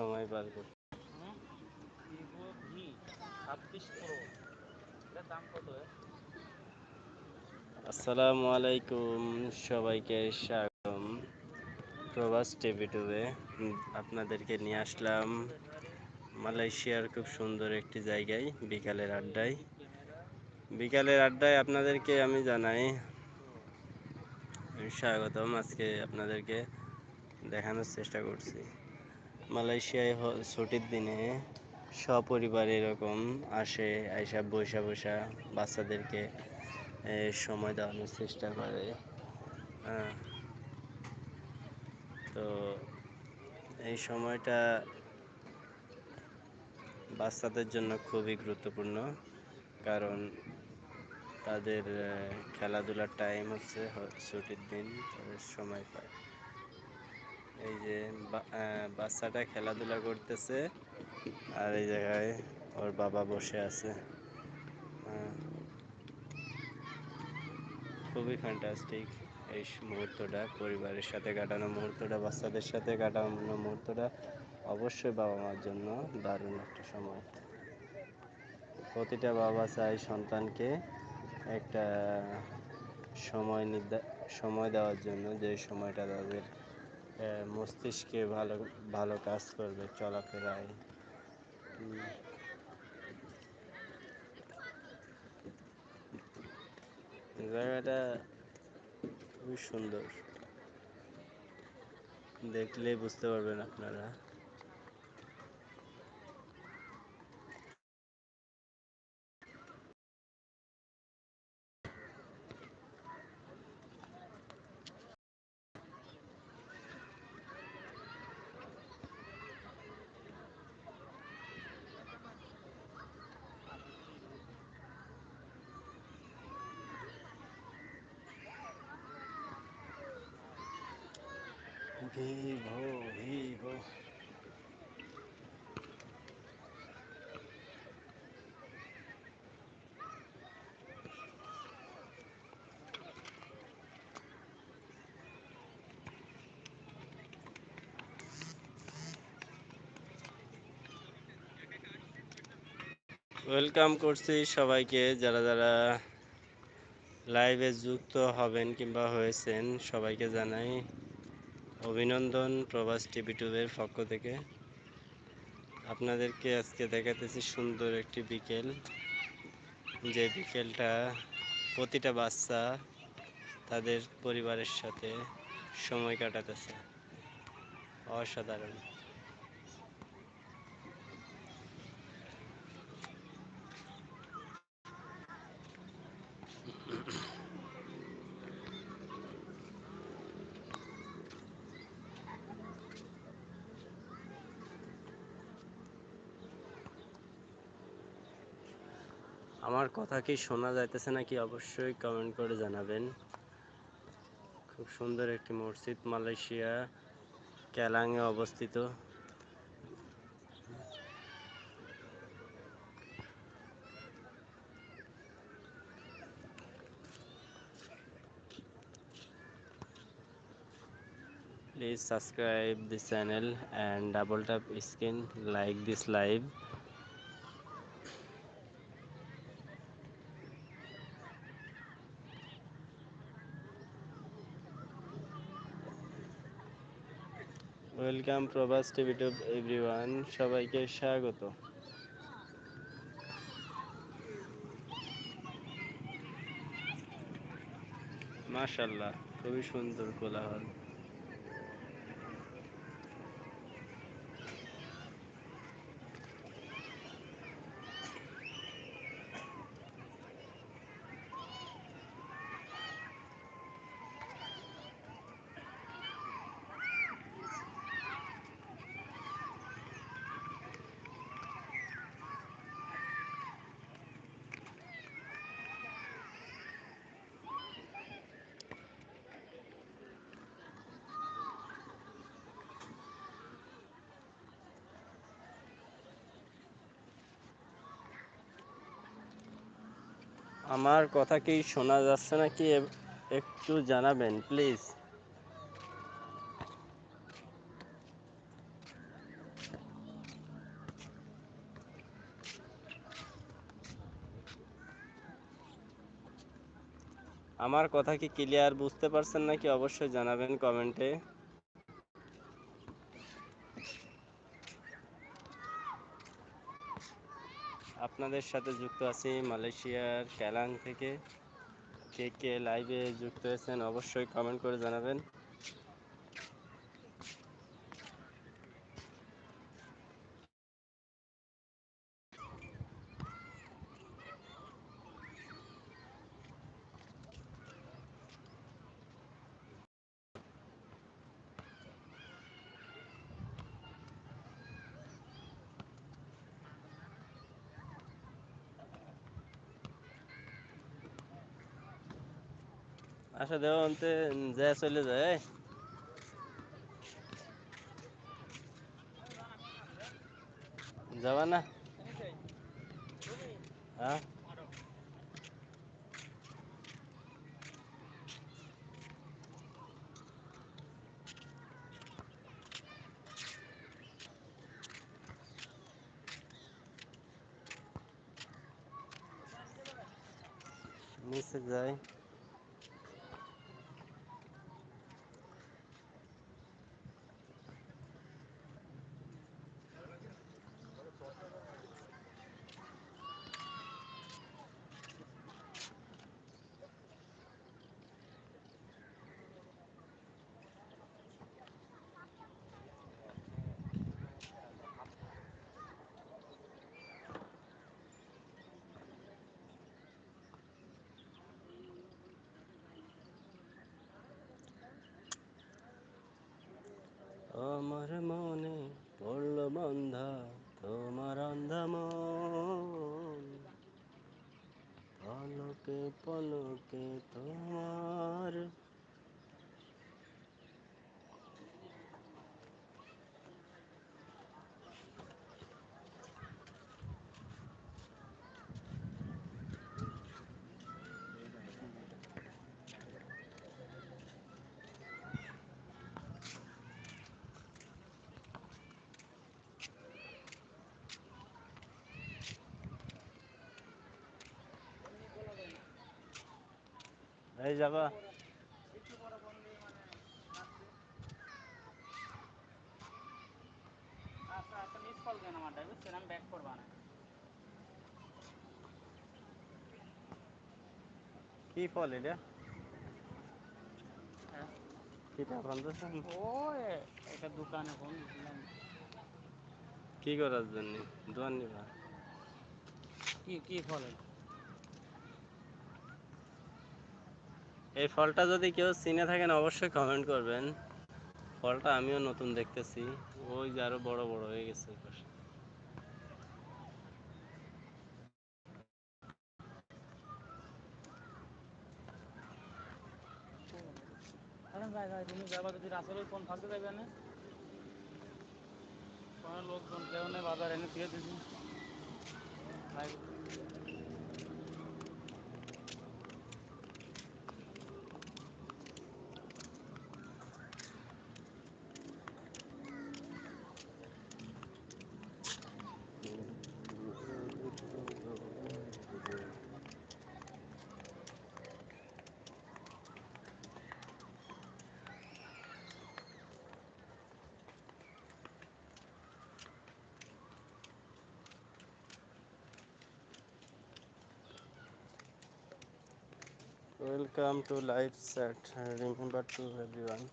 সময় পার কত আসসালামু আলাইকুম, সবাইকে স্বাগতম। প্রবাস টিভি টুবে আপনাদেরকে নিয়ে আসলাম মালয়েশিয়ার খুব সুন্দর একটি জায়গায় বিকালের আড্ডায়। বিকালের আড্ডায় আপনাদেরকে আমি জানাই, স্বাগতম আজকে আপনাদেরকে দেখানোর চেষ্টা করছি। মালয়েশিয়ায় ছুটির দিনে সপরিবার এরকম আসে, আইসা বৈশা বৈশা বাচ্চাদেরকে সময় দেওয়ানোর চেষ্টা করে। তো এই সময়টা বাচ্চাদের জন্য খুবই গুরুত্বপূর্ণ, কারণ তাদের খেলাধুলার টাইম হচ্ছে ছুটির দিন, তাদের সময় পায় এই যে বাচ্চাটা খেলাধুলা করতেছে। আর এই জায়গায় ওর বাবা বসে আছে। খুবই ফ্যান্টাস্টিক এই মুহূর্তটা, পরিবারের সাথে কাটানো মুহূর্তটা, বাচ্চাদের সাথে কাটানো মুহূর্তটা অবশ্যই বাবা মার জন্য দারুণ একটা সময়। প্রতিটা বাবা চায় সন্তানকে একটা সময় নির্দা সময় দেওয়ার জন্য যে সময়টা তাদের মস্তিষ্কে ভালো ভালো কাজ করবে চলাফেরায়। জায়গাটা খুবই সুন্দর। দেখলে বুঝতে পারবেন আপনারা। ওয়েলকাম করছি সবাইকে যারা যারা লাইভে যুক্ত হবেন কিংবা হয়েছেন সবাইকে জানাই অভিনন্দন প্রবাস টিভি টুবের পক্ষ থেকে। আপনাদেরকে আজকে দেখাতেছি সুন্দর একটি বিকেল। যে বিকেলটা প্রতিটা বাচ্চা তাদের পরিবারের সাথে সময় কাটাতেছে। অসাধারণ। আমার কথা কি শোনা যাইতেছে নাকি অবশ্যই কমেন্ট করে জানাবেন। খুব সুন্দর একটি মসজিদ, মালয়েশিয়া, ক্যালাংয়ে অবস্থিত। Please subscribe this channel and double tap screen like this live welcome Prabhas TV to everyone সবাইকে স্বাগত। মাশাল্লাহ খুবই সুন্দর কোলাহল। আমার কথা কি শোনা যাচ্ছে নাকি? একটু জানাবেন, প্লিজ। আমার কথা কি ক্লিয়ার বুঝতে পারছেন নাকি? অবশ্যই জানাবেন কমেন্টে। আপনাদের সাথে যুক্ত আছি মালয়েশিয়ার ক্যালাং থেকে কে কে লাইভে যুক্ত হয়েছেন, অবশ্যই কমেন্ট করে জানাবেন। আচ্ছা দেও অন্তে যা চলে যায় যাবা না? হ্যাঁ? নিচে যাই। আমার মনে পড়ল বন্ধা তোমার অন্ধা মন পলকে পলকে তোমার এই যাবা। আচ্ছা একটা মিস কল দেন আমারটা বুঝছেন আমি ব্যাক করবা না কি ফল এটা কিটা বলতেছেন ও একটা দোকানে ফোন দিছিলাম কি করার জন্য? দোয়ান নিবা। কি কি ফল এটা? এই ফলটা যদি কেউ চিনে থাকেন, অবশ্যই কমেন্ট করবেন। ফলটা আমিও নতুন দেখতেছি। ওই যে আরও বড় বড় হয়ে গেছে তুমি যাবা যদি রাসেলের ফোন ফাঁকতে যাবে না? লোকজন কেউ নেই, বাজার এনে দিয়ে দিছি welcome to live set. remember to everyone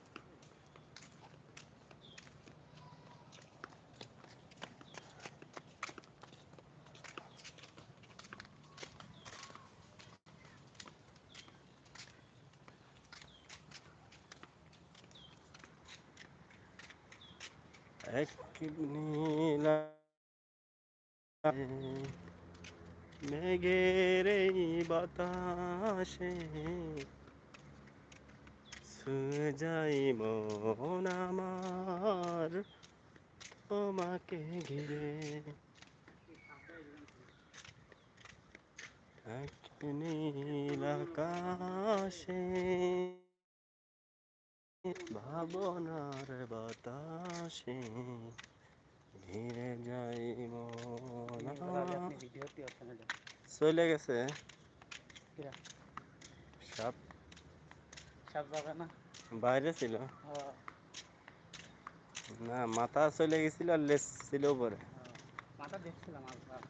एक नीला মেঘের বাতাসে যাই মন আমার। তোমাকে ঘিরে আকাশে ভাবনার বাতাসে ঘিরে যাই চলে গেছে। কিরা সাপ। যাবে না? বাইরে ছিল। না মাথা চলে গেছিল আর লেস ছিল উপরে। মাথা দেখছিলাম আজকাল